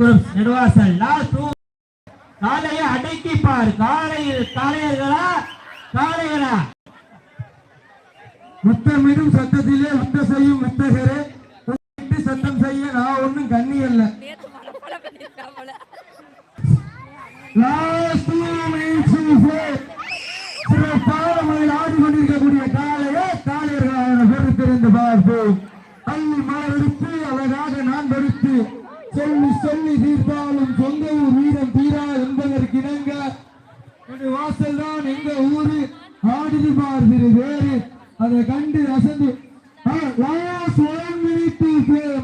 Group Neduvasal last two காலையை அடக்கி பார். காலையில் காளையர்களா? காளையரா முத்தமிடும் சத்தத்திலே முத்த செய்யும் முத்தகரே உன்னிட்டு சத்தம் செய்ய நான் ஒண்ணும் கண்ணி அல்ல. Last two minutes to play. சிறப்பான முறையில் ஆடி கொண்டிருக்கக்கூடிய காலையே காலையர்களான பொறுத்திருந்து பார்ப்போம். அள்ளி மலரெடுத்து அழகாக நான் படுத்து சொல்லி சொல்லி தீர்த்தாலும் சொந்த ஊர் வீரம் தீரா என்பதற்கு இணங்க. என்னுடைய வாசல் தான் எங்க ஊரு? ஆடிது பார்த்திரு வேறு. அதை கண்டு ரசந்து லாஸ்ட் ஒன்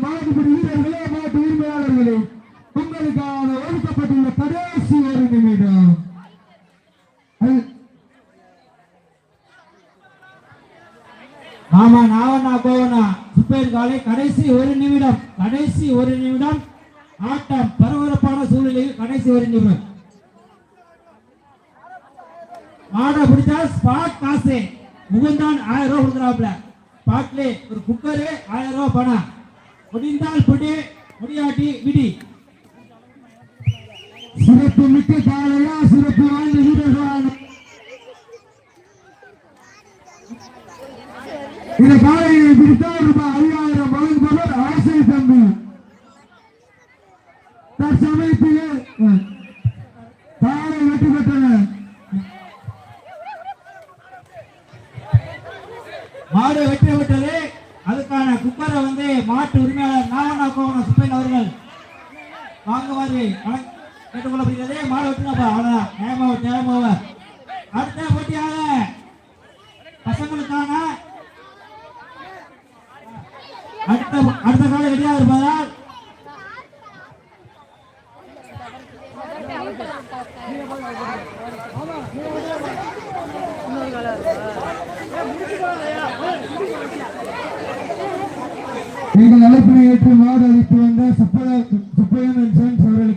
மாட்டுப்படி வீரர்களே மாட்டு உரிமையாளர்களே உங்களுக்கான ஒதுக்கப்பட்டுள்ள கடைசி ஒரு நிமிடம். அது- ஆமா நாவண்ணா கோவண்ணா சுப்பேர் காலை கடைசி ஒரு நிமிடம் கடைசி ஒரு நிமிடம். ஆட்டம் பரபரப்பான சூழ்நிலையில் கடைசி ஒரு ஆட பிடிச்சா ஸ்பாட் காசு. முகுந்தான் ஆயிரம் ரூபாய் கொடுக்குறாப்ல பாட்டிலே ஒரு குக்கரு ஆயிரம் ரூபாய் பணம். முடிந்தால் பிடி முடியாட்டி விடி. சிறப்பு மிக்க காலையா சிறப்பு வாய்ந்த வீரர்கள். இந்த காலையை பிடித்தால் ரூபாய் தற்சமயத்திலே அஹ், வெற்றி பெற்றனர் மாடு வெற்றி விட்டது அதுக்கான குப்பரை வந்து மாட்டு உரிமையாளர் நாவண்ணா கோவன சுப்பையன் அவர்கள் வாங்குவாரு கேட்டுக்கொள்ளப்படுகிறது. மாடு வெட்டினாப்பா அவ்வளோதான் நேமாவ நேமாவ அடுத்த போட்டியாக பசங்களுக்கான அடுத்த அடுத்த காலம் ரெடியாக இருப்பதால் எங்கள் அழைப்பினை ஏற்று மாடு அளித்து வந்த சுப்பையன் சுப்பையன் அவர்களுக்கு